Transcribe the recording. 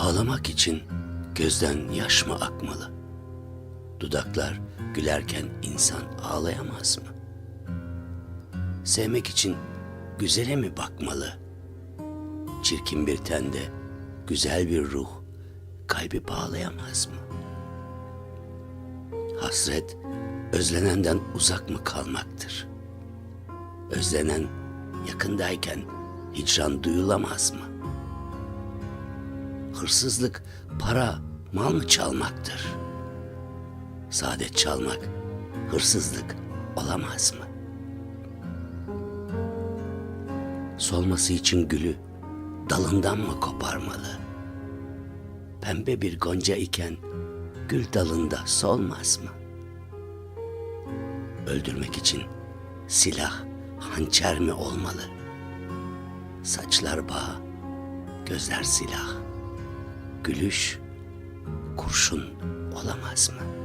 Ağlamak için gözden yaş mı akmalı? Dudaklar gülerken insan ağlayamaz mı? Sevmek için güzele mi bakmalı? Çirkin bir tende güzel bir ruh kalbi bağlayamaz mı? Hasret özlenenden uzak mı kalmaktır? Özlenen yakındayken hicran duyulamaz mı? Hırsızlık para, mal çalmaktır? Saadet çalmak hırsızlık olamaz mı? Solması için gülü dalından mı koparmalı? Pembe bir gonca iken gül dalında solmaz mı? Öldürmek için silah hançer mi olmalı? Saçlar bağ, gözler silah, gülüş kurşun olamaz mı?